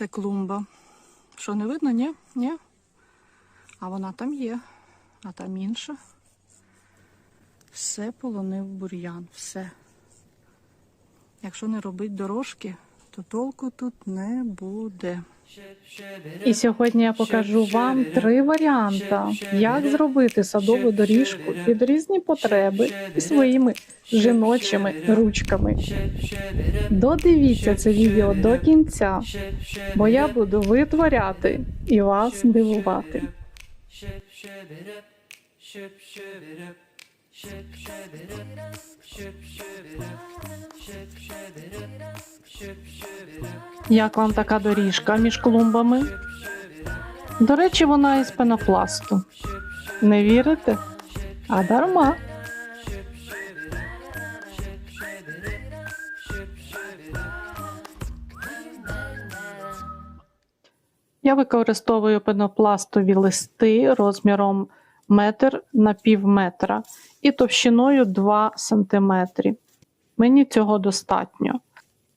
Це клумба. Що, не видно? Ні? Ні? А вона там є, а там інша. Все полонив бур'ян, все. Якщо не робити дорожки, то толку тут не буде. І сьогодні я покажу вам три варіанти, як зробити садову доріжку під різні потреби і своїми жіночими ручками. Додивіться це відео до кінця, бо я буду витворяти і вас дивувати. Як вам така доріжка між клумбами? До речі, вона із пенопласту. Не вірите? А дарма. Я використовую пенопластові листи розміром метр на пів метра і товщиною 2 см. Мені цього достатньо.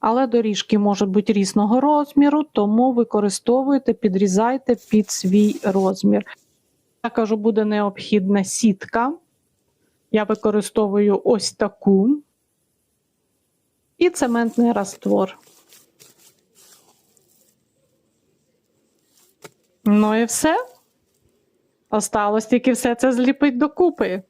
Але доріжки можуть бути різного розміру, тому використовуйте, підрізайте під свій розмір. Я кажу, буде необхідна сітка. Я використовую ось таку і цементний раствор. Ну і все. Осталось тільки все це зліпить докупи.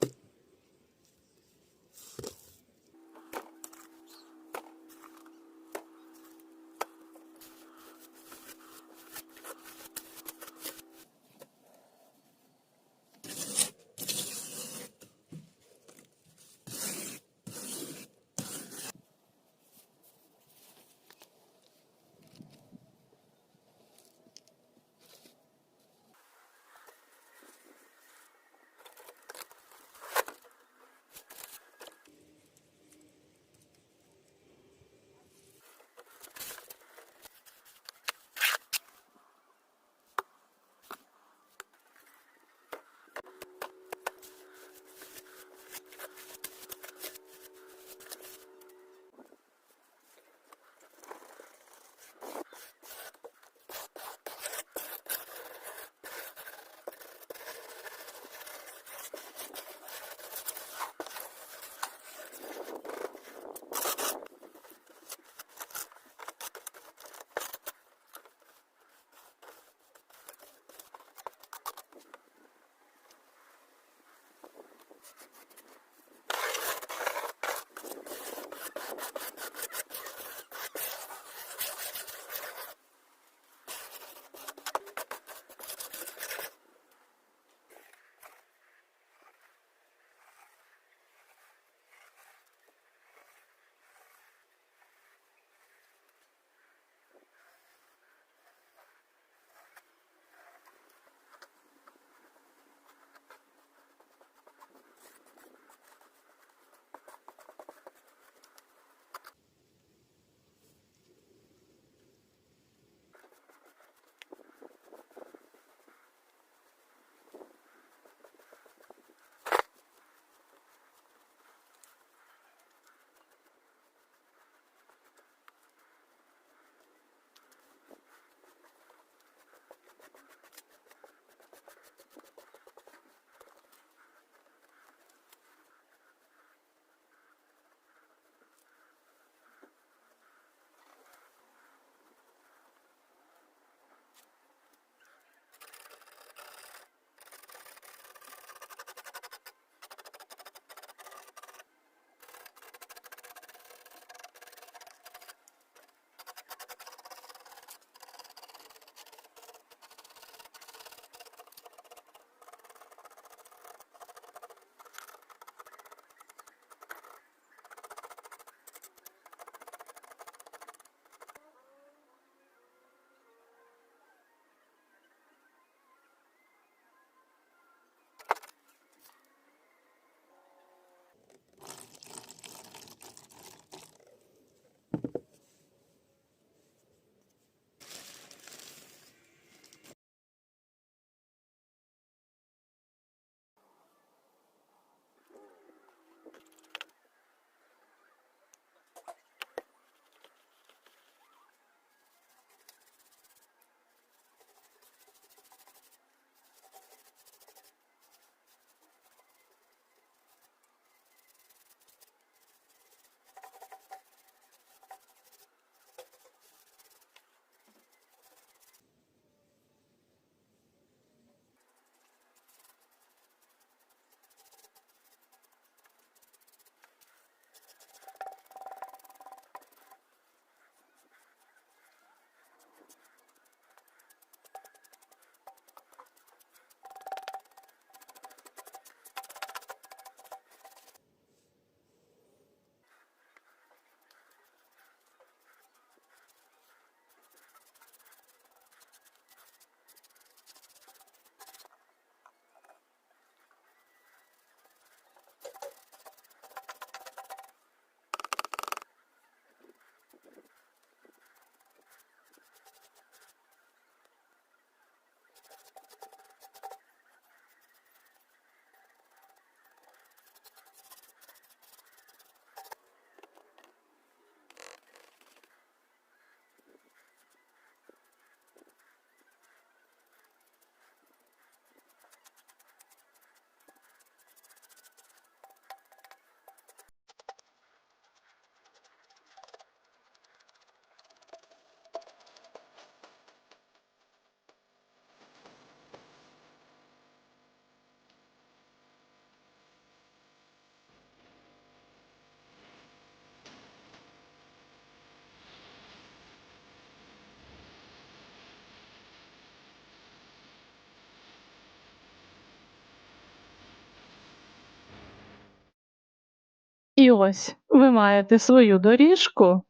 Ось ви маєте свою доріжку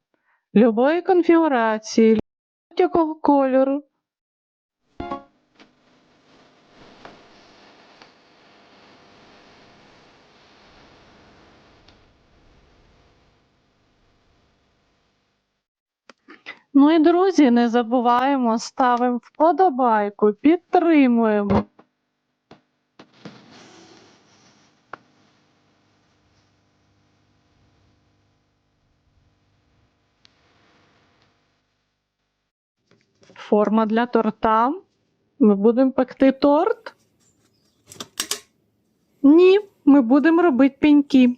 любої конфігурації, будь-якого кольору. Ну і друзі, не забуваємо, ставимо вподобайку, підтримуємо. Форма для торта. Ми будемо пекти торт? Ні, ми будемо робити пеньки.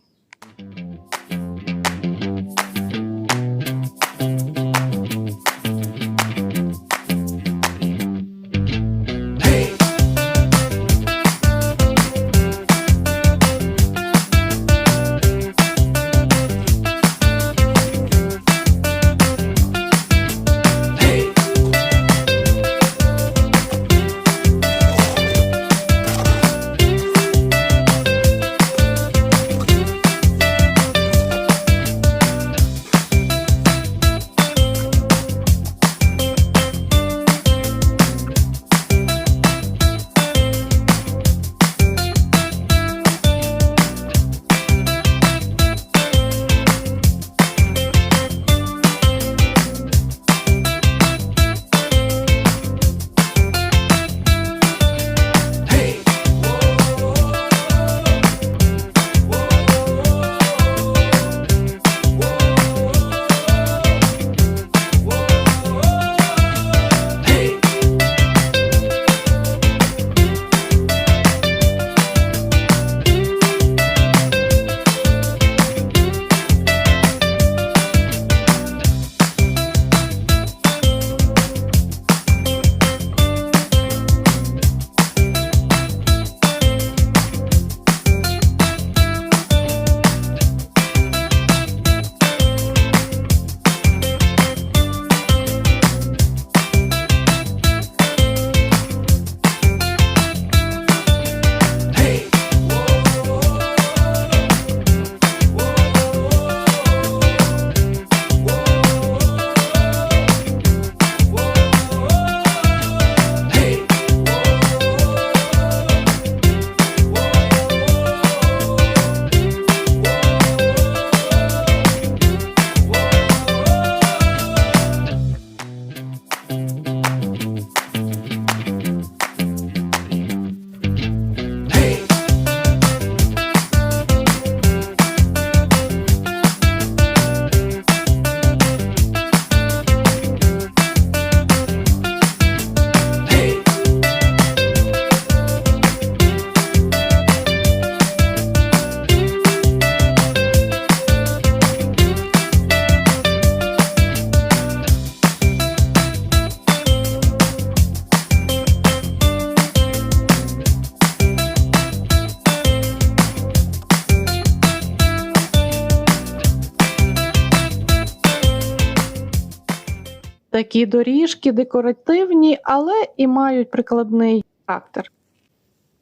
Такі доріжки декоративні, але і мають прикладний характер.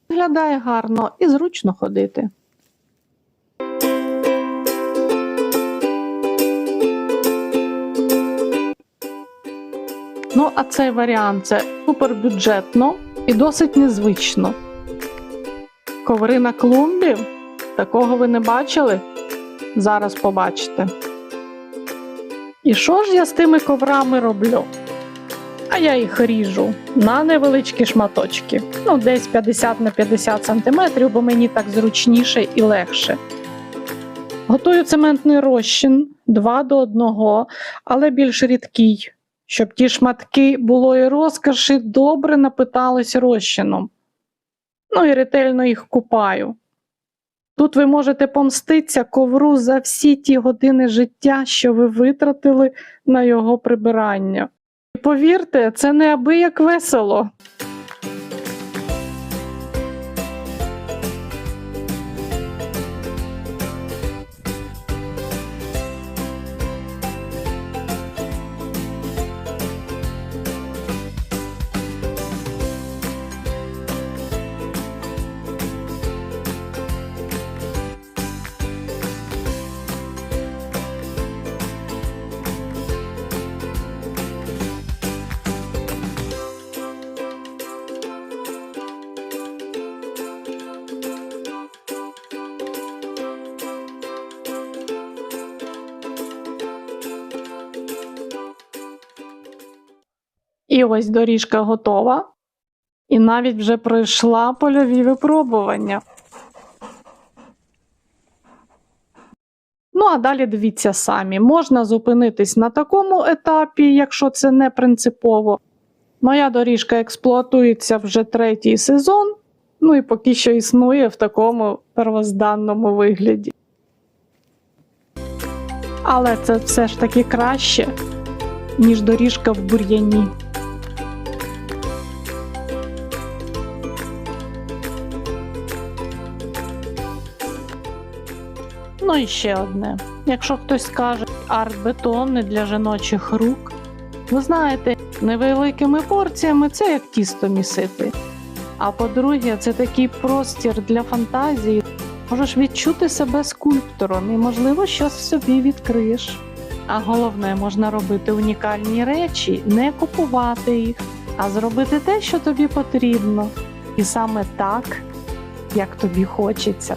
Виглядає гарно і зручно ходити. Ну, а цей варіант це супербюджетно і досить незвично. Коври на клумбі? Такого ви не бачили? Зараз побачите. І що ж я з тими коврами роблю? А я їх ріжу на невеличкі шматочки. Ну, десь 50 на 50 сантиметрів, бо мені так зручніше і легше. Готую цементний розчин 2 до 1, але більш рідкий, щоб ті шматки булої розкоші добре напитались розчином. Ну і ретельно їх купаю. Тут ви можете помститися ковру за всі ті години життя, що ви витратили на його прибирання. І повірте, це неабияк весело. І ось доріжка готова. І навіть вже пройшла польові випробування. Ну, а далі дивіться самі. Можна зупинитись на такому етапі, якщо це не принципово. Моя доріжка експлуатується вже третій сезон, ну і поки що існує в такому первозданному вигляді. Але це все ж таки краще, ніж доріжка в бур'яні. Ну і ще одне. Якщо хтось скаже, арт-бетон не для жіночих рук, ви знаєте, невеликими порціями це як тісто місити. А по-друге, це такий простір для фантазії. Можеш відчути себе скульптором і, можливо, щось в собі відкриєш. А головне, можна робити унікальні речі, не купувати їх, а зробити те, що тобі потрібно. І саме так, як тобі хочеться.